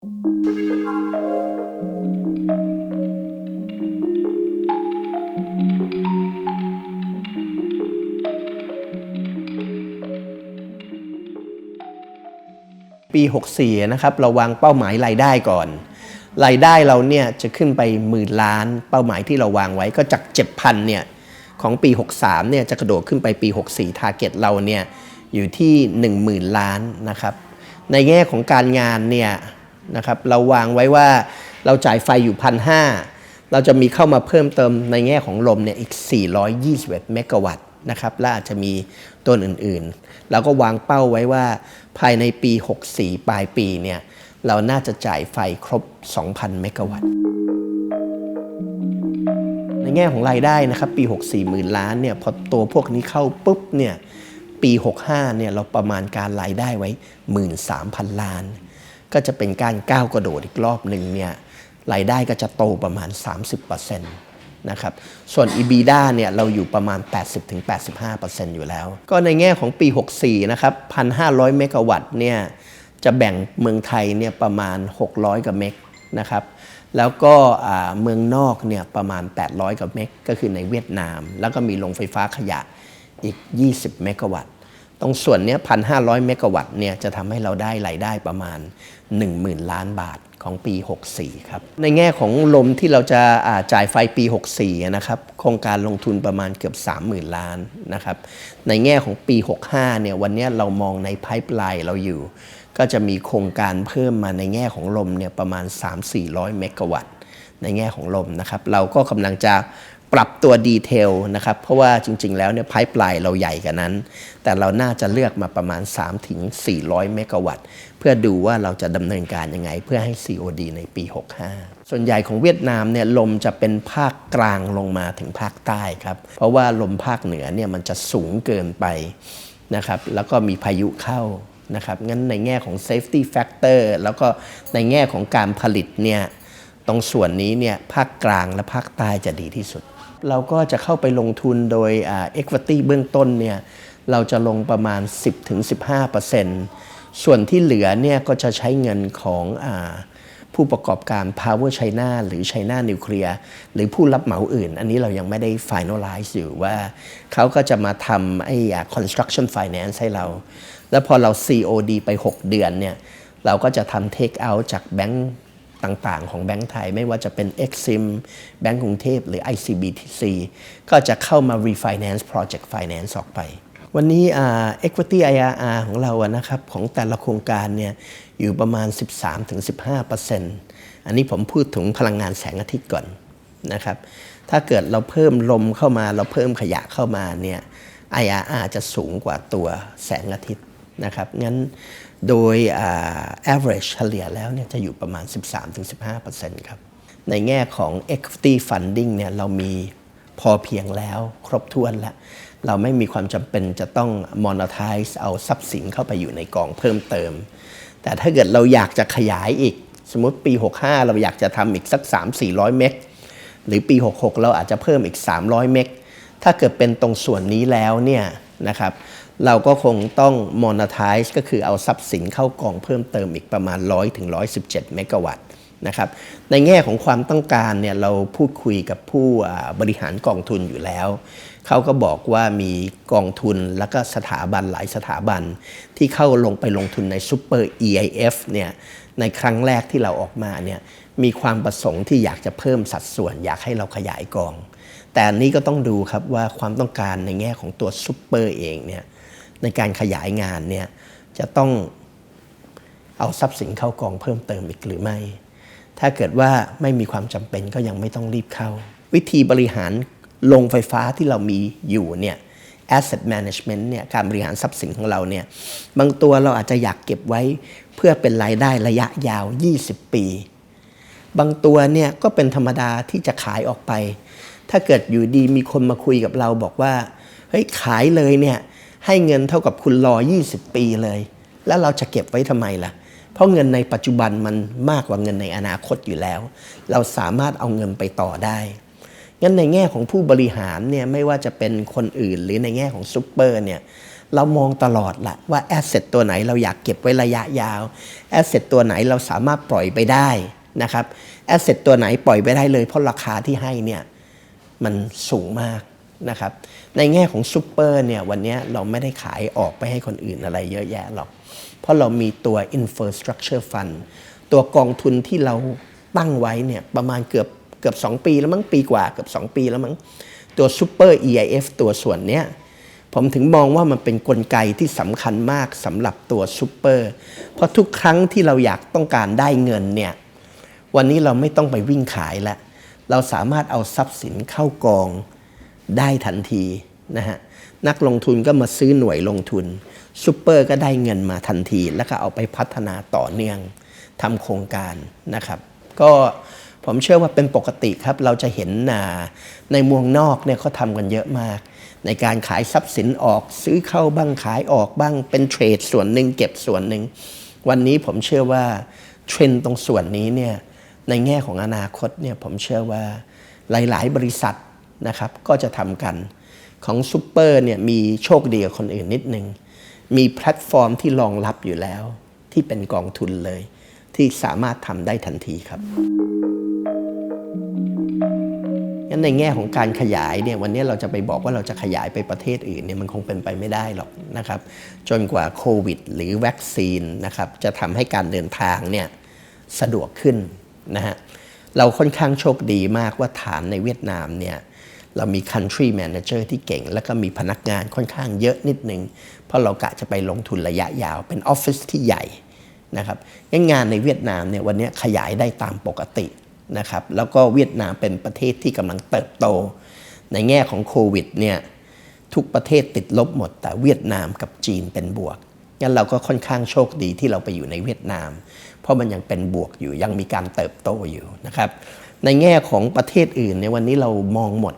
ปี 64 นะครับ เราวางเป้าหมายรายได้ก่อน รายได้เราเนี่ยจะขึ้นไปหมื่นล้านเป้าหมายที่เราวางไว้ก็จาก 7,000 เนี่ย ของปี 63 เนี่ยจะกระโดดขึ้นไปปี 64ทาร์เก็ตเราเนี่ยอยู่ที่ 10,000 ล้านนะครับ ในแง่ของการงานเนี่ย นะครับเราวางไว้ว่าเราจ่ายไฟอยู่1,500เราจะมีเข้ามาเพิ่มเติมในแง่ของลมเนี่ยอีก 421 เมกะวัตต์นะครับและอาจจะมีตัวอื่นๆ เราก็วางเป้าไว้ว่าภายในปี 64 ปลายปีเนี่ยเราน่าจะจ่ายไฟครบ 2,000 เมกะวัตต์ ในแง่ของรายได้นะครับปี 64 หมื่นล้านเนี่ยพอตัวพวกนี้เข้าปุ๊บเนี่ยปี 65 เนี่ยเราประมาณการรายได้ไว้ 13,000 ล้าน ก็จะเป็นการก้าวกระโดดอีกรอบหนึ่งเนี่ยรายได้ก็จะโตประมาณ 30%นะครับ ส่วน EBITDA เนี่ยเราอยู่ประมาณ 80-85%อยู่แล้ว ก็ในแง่ของปี 64 นะครับ 1,500 เมกะวัตต์เนี่ยจะแบ่งเมืองไทยเนี่ยประมาณ 600กว่าเมกนะครับ แล้วก็เมืองนอกเนี่ยประมาณ 800กว่าเมกก็คือในเวียดนาม แล้วก็มีโรงไฟฟ้าขยะอีก 20 เมกะวัตต์ ตรงส่วนเนี้พันห้าเมกะวัตต์เนี่ยจะทำให้เราได้รายได้ประมาณ 10,000 ล้านบาทของปี 64 ครับ ในแง่ของลมที่เราจะาจ่ายไฟปี 64 นะครับ โครงการลงทุนประมาณเกือบ 30,000 ล้านนะครับ ในแง่ของปี 65 เนี่ย วันนี้เรามองในไพ p e ไลน์เราอยู่ ก็จะมีโครงการเพิ่มมาในแง่ของลมเนี่ยประมาณ 3-400 เมกะวัตต์ ในแง่ของลมนะครับ เราก็กำลังจะ ปรับตัวดีเทลนะครับ เพราะว่าจริง ๆ แล้วเนี่ยไพ p e ไลน์เราใหญ่กันนั้น แต่เราน่าจะเลือกมาประมาณ3-400 เมกะวัตต์ เพื่อดูว่าเราจะดำเนินการยังไง เพื่อให้ COD ในปี 65 ส่วนใหญ่ของเวียดนามเนี่ยลมจะเป็นภาคกลางลงมาถึงภาคใต้ครับ เพราะว่าลมภาคเหนือเนี่ยมันจะสูงเกินไปนะครับ แล้วก็มีพายุเข้านะครับ งั้นในแง่ของ safety factor แล้วก็ในแง่ของการผลิตเนี่ย ตรงส่วนนี้เนี่ยภาคกลางและภาคใต้จะดีที่สุด เราก็จะเข้าไปลงทุนโดยอ่า equity เบื้องต้นเนี่ยเราจะลงประมาณ 10-15%ส่วนที่เหลือเนี่ยก็จะใช้เงินของอผู้ประกอบการ Power China หรือ China Nuclear หรือผู้รับเหมาอื่น อันนี้เรายังไม่ได้ finalize อยู่ว่า เขาก็จะมาทำไอ้ construction finance ให้เรา แล้วพอเรา COD ไป 6 เดือนเนี่ยเราก็จะทำ take out จากแบงก์ ต่างๆ ของแบงก์ไทย ไม่ว่าจะเป็น Exim แบงก์กรุงเทพหรือ ICBTC ก็จะเข้ามา refinance project finance ออกไป วันนี้อ่า equity IRR ของเราอะนะครับของแต่ละโครงการเนี่ยอยู่ประมาณ 13-15%อันนี้ผมพูดถึงพลังงานแสงอาทิตย์ก่อนนะครับ ถ้าเกิดเราเพิ่มลมเข้ามาเราเพิ่มขยะเข้ามาเนี่ย IRR จะสูงกว่าตัวแสงอาทิตย์ นะครับงั้นโดย average เฉลี่ยแล้วเนี่ยจะอยู่ประมาณ 13-15%ครับในแง่ของ equity funding เนี่ยเรามีพอเพียงแล้วครบถ้วนแล้ว เราไม่มีความจำเป็นจะต้อง monetize เอาทรัพย์สินเข้าไปอยู่ในกองเพิ่มเติม แต่ถ้าเกิดเราอยากจะขยายอีก สมมติปี 65 เราอยากจะทำอีกสัก 3-400 เมกหรือปี 66 เราอาจจะเพิ่มอีก 300 เมกถ้าเกิดเป็นตรงส่วนนี้แล้วเนี่ยนะครับ เราก็คงต้อง monetize ก็คือเอาทรัพย์สินเข้ากองเพิ่มเติมอีกประมาณ 100ถึง117 เมกะวัตต์นะครับในแง่ของความต้องการเนี่ยเราพูดคุยกับผู้บริหารกองทุนอยู่แล้ว เขาก็บอกว่ามีกองทุนแล้วก็สถาบันหลายสถาบัน ที่เข้าลงไปลงทุนใน Super EIF เนี่ยในครั้งแรกที่เราออกมาเนี่ยมีความประสงค์ที่อยากจะเพิ่มสัดส่วน อยากให้เราขยายกอง แต่อันนี้ก็ต้องดูครับว่าความต้องการในแง่ของตัวซูเปอร์เองเนี่ย ในการขยายงานเนี่ยจะต้องเอาทรัพย์สินเข้ากองเพิ่มเติมอีกหรือไม่ ถ้าเกิดว่าไม่มีความจำเป็นก็ยังไม่ต้องรีบเข้า วิธีบริหารโรงไฟฟ้าที่เรามีอยู่เนี่ย asset management เนี่ยการบริหารทรัพย์สินของเราเนี่ยบางตัวเราอาจจะอยากเก็บไว้เพื่อเป็นรายได้ระยะยาว 20 ปี บางตัวเนี่ยก็เป็นธรรมดาที่จะขายออกไป ถ้าเกิดอยู่ดีมีคนมาคุยกับเราบอกว่าเฮ้ยขายเลยเนี่ย ให้เงินเท่ากับคุณรอ 20 ปีเลย แล้วเราจะเก็บไว้ทำไมล่ะ เพราะเงินในปัจจุบันมันมากกว่าเงินในอนาคตอยู่แล้ว เราสามารถเอาเงินไปต่อได้งั้นในแง่ของผู้บริหารเนี่ยไม่ว่าจะเป็นคนอื่นหรือในแง่ของซูเปอร์เนี่ยเรามองตลอดละว่าแอสเซทตัวไหนเราอยากเก็บไว้ระยะยาวแอสเซทตัวไหนเราสามารถปล่อยไปได้นะครับแอสเซทตัวไหนปล่อยไปได้เลยเพราะราคาที่ให้เนี่ยมันสูงมากนะครับ ในแง่ของซูเปอร์เนี่ยวันนี้เราไม่ได้ขายออกไปให้คนอื่นอะไรเยอะแยะหรอก เพราะเรามีตัว infrastructure fund ตัวกองทุนที่เราตั้งไว้เนี่ยประมาณเกือบเกือบ 2 ปีแล้วมั้งปีกว่าเกือบ 2 ปีแล้วมั้งตัว Super EIF ตัวส่วนเนี้ยผมถึงมองว่ามันเป็นนกลไกที่สำคัญมากสำหรับตัวซูเปอร์เพราะทุกครั้งที่เราอยากต้องการได้เงินเนี่ยวันนี้เราไม่ต้องไปวิ่งขายแล้วเราสามารถเอาทรัพย์สินเข้ากอง ได้ทันทีนะฮะนักลงทุนก็มาซื้อหน่วยลงทุนซูเปอร์ก็ได้เงินมาทันที แล้วก็เอาไปพัฒนาต่อเนื่องทำโครงการนะครับ ก็ผมเชื่อว่าเป็นปกติครับ เราจะเห็นในมืองนอกเนี่ยเขาทำกันเยอะมาก ในการขายทรัพย์สินออกซื้อเข้าบ้างขายออกบ้างเป็นเทรดส่วนหนึ่งเก็บส่วนหนึ่ง วันนี้ผมเชื่อว่าเทรนตรงส่วนนี้เนี่ยในแง่ของอนาคตเนี่ยผมเชื่อว่าหลาย ๆ บริษัท นะครับก็จะทำกันของซูเปอร์เนี่ยมีโชคดีกับคนอื่นนิดนึง มีแพลตฟอร์มที่รองรับอยู่แล้ว ที่เป็นกองทุนเลย ที่สามารถทำได้ทันทีครับงั้นในแง่ของการขยายเนี่ยวันนี้เราจะไปบอกว่าเราจะขยายไปประเทศอื่นเนี่ยมันคงเป็นไปไม่ได้หรอกนะครับจนกว่าโควิด หรือวัคซีนนะครับจะทำให้การเดินทางเนี่ยสะดวกขึ้นนะฮะเราค่อนข้างโชคดีมากว่าฐานในเวียดนามเนี่ย เรามี country manager ที่เก่ง แล้วก็มีพนักงานค่อนข้างเยอะนิดนึง เพราะเรากะจะไปลงทุนระยะยาวเป็นออฟฟิศที่ใหญ่นะครับงานในเวียดนามเนี่ยวันนี้ขยายได้ตามปกตินะครับแล้วก็เวียดนามเป็นประเทศที่กำลังเติบโต ในแง่ของโควิดเนี่ยทุกประเทศติดลบหมด แต่เวียดนามกับจีนเป็นบวกงั้นเราก็ค่อนข้างโชคดีที่เราไปอยู่ในเวียดนาม เพราะมันยังเป็นบวกอยู่ยังมีการเติบโตอยู่นะครับในแง่ของประเทศอื่นในวันนี้เรามองหมด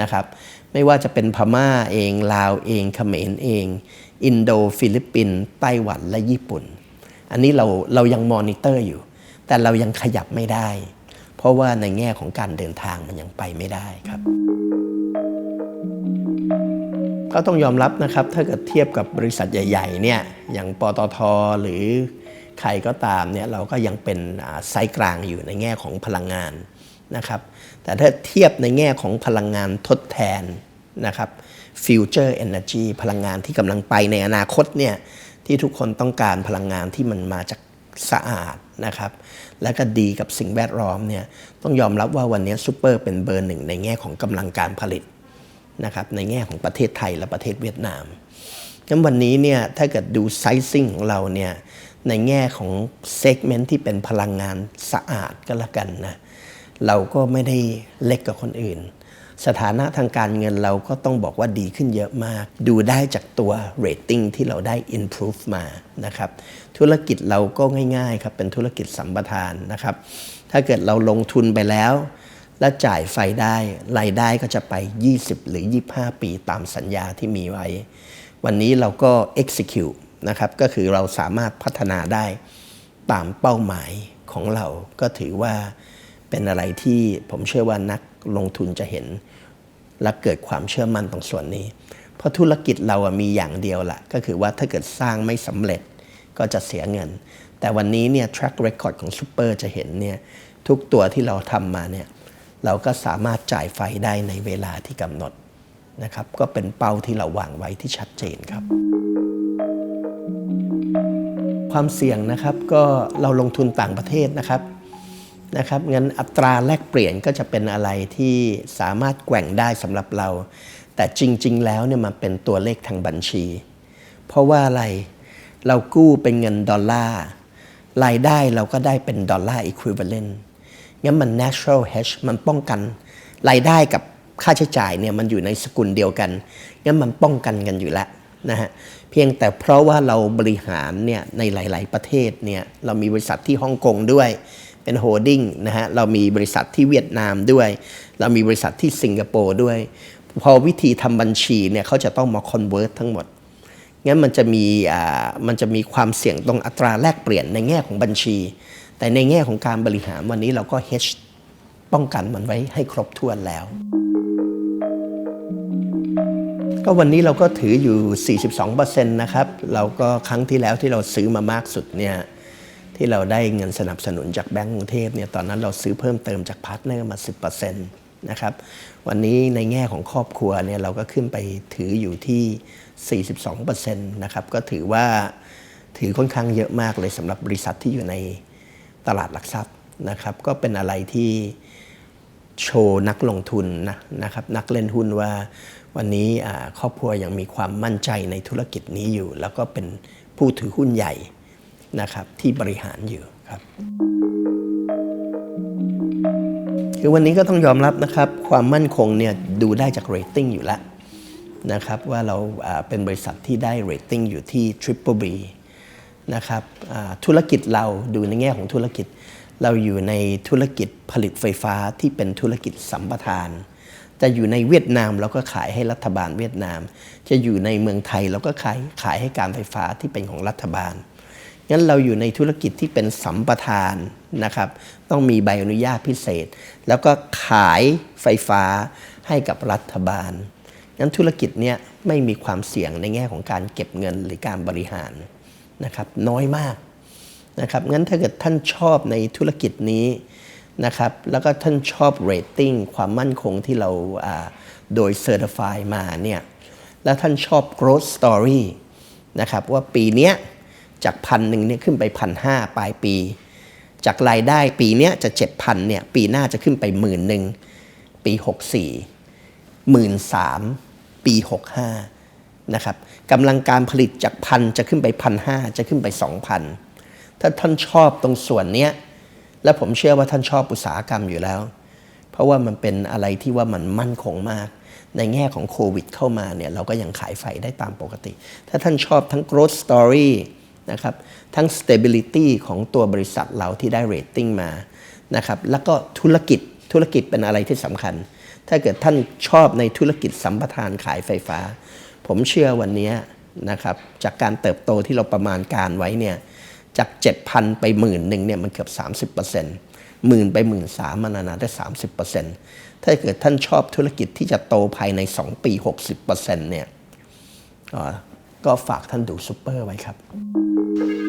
นะครับ ไม่ว่าจะเป็นพม่าเอง ลาวเองเขมรเอง อินโดฟิลิปปินส์ไต้หวันและญี่ปุ่น อันนี้เราเรายังมอนิเตอร์อยู่ แต่เรายังขยับไม่ได้ เพราะว่าในแง่ของการเดินทางมันยังไปไม่ได้ครับ ก็ต้องยอมรับนะครับถ้าเกิดเทียบกับบริษัทใหญ่ๆเนี่ยอย่างปตทหรือใครก็ตามเนี่ยเราก็ยังเป็นไซส์กลางอยู่ในแง่ของพลังงาน นะครับ แต่ถ้าเทียบในแง่ของพลังงานทดแทนนะครับ future energy พลังงานที่กำลังไปในอนาคตเนี่ยที่ทุกคนต้องการพลังงานที่มันมาจากสะอาดนะครับ และก็ดีกับสิ่งแวดล้อมเนี่ยต้องยอมรับว่าวันนี้ซูเปอร์เป็นเบอร์หนึ่งในแง่ของกำลังการผลิตนะครับในแง่ของประเทศไทยและประเทศเวียดนามงั้นวันนี้เนี่ยถ้าเกิดดูไซซิ่งของเราเนี่ยในแง่ของเซกเมนต์ที่เป็นพลังงานสะอาดก็แล้วกันนะ เราก็ไม่ได้เล็กกับคนอื่น สถานะทางการเงินเราก็ต้องบอกว่าดีขึ้นเยอะมาก ดูได้จากตัวเรตติ้งที่เราได้ improve มานะครับ ธุรกิจเราก็ง่ายๆครับเป็นธุรกิจสัมปทานนะครับ ถ้าเกิดเราลงทุนไปแล้ว และจ่ายไฟได้รายได้ก็จะไป 20 หรือ 25 ปีตามสัญญาที่มีไว้ วันนี้เราก็ execute นะครับก็คือเราสามารถพัฒนาได้ตามเป้าหมายของเราก็ถือว่า เป็นอะไรที่ผมเชื่อว่านักลงทุนจะเห็น และเกิดความเชื่อมั่นตรงส่วนนี้ เพราะธุรกิจเรามีอย่างเดียวละก็คือว่าถ้าเกิดสร้างไม่สำเร็จก็จะเสียเงิน แต่วันนี้เนี่ย track record ของซูเปอร์จะเห็นเนี่ยทุกตัวที่เราทำมาเนี่ยเราก็สามารถจ่ายไฟได้ในเวลาที่กำหนดนะครับก็เป็นเป้าที่เราวางไว้ที่ชัดเจนครับ ความเสี่ยงนะครับก็เราลงทุนต่างประเทศนะครับ นะครับงั้นอัตราแลกเปลี่ยนก็จะเป็นอะไรที่สามารถแกว่งได้สำหรับเรา แต่จริง ๆ แล้วเนี่ยมันเป็นตัวเลขทางบัญชี เพราะว่าอะไรเรากู้เป็นเงินดอลลาร์รายได้เราก็ได้เป็นดอลลาร์ equivalent งั้นมัน natural hedge มันป้องกันรายได้กับค่าใช้จ่ายเนี่ยมันอยู่ในสกุลเดียวกัน งั้นมันป้องกันกันอยู่แล้วนะฮะ เพียงแต่เพราะว่าเราบริหารเนี่ยในหลาย ๆ ประเทศเนี่ยเรามีบริษัทที่ฮ่องกงด้วย เป็นโฮดดิ้งนะฮะเรามีบริษัทที่เวียดนามด้วย เรามีบริษัทที่สิงคโปร์ด้วย พอวิธีทำบัญชีเนี่ยเขาจะต้องมาคอนเวิร์ตทั้งหมดงั้นมันจะมีอ่ามันจะมีความเสี่ยงตรงอัตราแลกเปลี่ยนในแง่ของบัญชี แต่ในแง่ของการบริหารวันนี้เราก็เฮชป้องกันมันไว้ให้ครบถ้วนแล้ว ก็วันนี้เราก็ถืออยู่ 42%นะครับเราก็ครั้งที่แล้วที่เราซื้อมามากสุดเนี่ย ที่เราได้เงินสนับสนุนจากแบงก์กรุงเทพเนี่ยตอนนั้นเราซื้อเพิ่มเติมจากพาร์ทเนอร์มา 10%นะครับวันนี้ในแง่ของครอบครัวเนี่ยเราก็ขึ้นไปถืออยู่ที่ 42%นะครับก็ถือว่าถือค่อนข้างเยอะมากเลยสำหรับบริษัทที่อยู่ในตลาดหลักทรัพย์นะครับก็เป็นอะไรที่โชว์นักลงทุนนะนะครับนักเล่นหุ้นว่าวันนี้ครอบครัวยังมีความมั่นใจในธุรกิจนี้อยู่ แล้วก็เป็นผู้ถือหุ้นใหญ่ นะครับที่บริหารอยู่ครับ คือวันนี้ก็ต้องยอมรับนะครับ ความมั่นคงเนี่ยดูได้จากเรตติ้งอยู่แล้วนะครับว่าเราเป็นบริษัทที่ได้เรตติ้งอยู่ที่ Triple B นะครับธุรกิจเราดูในแง่ของธุรกิจ เราอยู่ในธุรกิจผลิตไฟฟ้าที่เป็นธุรกิจสัมปทาน จะอยู่ในเวียดนามเราก็ขายให้รัฐบาลเวียดนาม จะอยู่ในเมืองไทยเราก็ขายขายให้การไฟฟ้าที่เป็นของรัฐบาล งั้นเราอยู่ในธุรกิจที่เป็นสัมปทานนะครับ ต้องมีใบอนุญาตพิเศษ แล้วก็ขายไฟฟ้าให้กับรัฐบาลงั้นธุรกิจเนี้ยไม่มีความเสี่ยงในแง่ของการเก็บเงินหรือการบริหารนะครับ น้อยมากนะครับงั้นถ้าเกิดท่านชอบในธุรกิจนี้นะครับ แล้วก็ท่านชอบเรตติ้งความมั่นคงที่เราโดยเซอร์ติฟายมาเนี่ย แล้วท่านชอบ growth story นะครับว่าปีเนี้ย จากพันหนึ่งเนี่ยขึ้นไปพันห้าปลายปี จากรายได้ปีเนี้ยจะเจ็ดพันเนี่ยปีหน้าจะขึ้นไปหมื่นหนึ่งปี64หมื่นสามปี65นะครับกำลังการผลิตจากพันจะขึ้นไปพันห้าจะขึ้นไปสองพันถ้าท่านชอบตรงส่วนเนี้ยและผมเชื่อว่าท่านชอบอุตสาหกรรมอยู่แล้ว เพราะว่ามันเป็นอะไรที่ว่ามันมั่นคงมาก ในแง่ของโควิดเข้ามาเนี่ยเราก็ยังขายไฟได้ตามปกติ ถ้าท่านชอบทั้ง growth story นะครับทั้ง stability ของตัวบริษัทเราที่ได้ rating มานะครับแล้วก็ธุรกิจธุรกิจเป็นอะไรที่สำคัญ ถ้าเกิดท่านชอบในธุรกิจสัมปทานขายไฟฟ้า ผมเชื่อวันนี้นะครับจากการเติบโตที่เราประมาณการไว้เนี่ยจาก 7,000 ไปหมื่นหนึ่งเนี่ยมันเกือบ 30%หมื่นไปหมื่นสามมันนาได้ 30%ถ้าเกิดท่านชอบธุรกิจที่จะโตภายใน 2 ปี 60%เนี่ยก็ก็ฝากท่านดูซูเปอร์ไว้ครับ Thank you.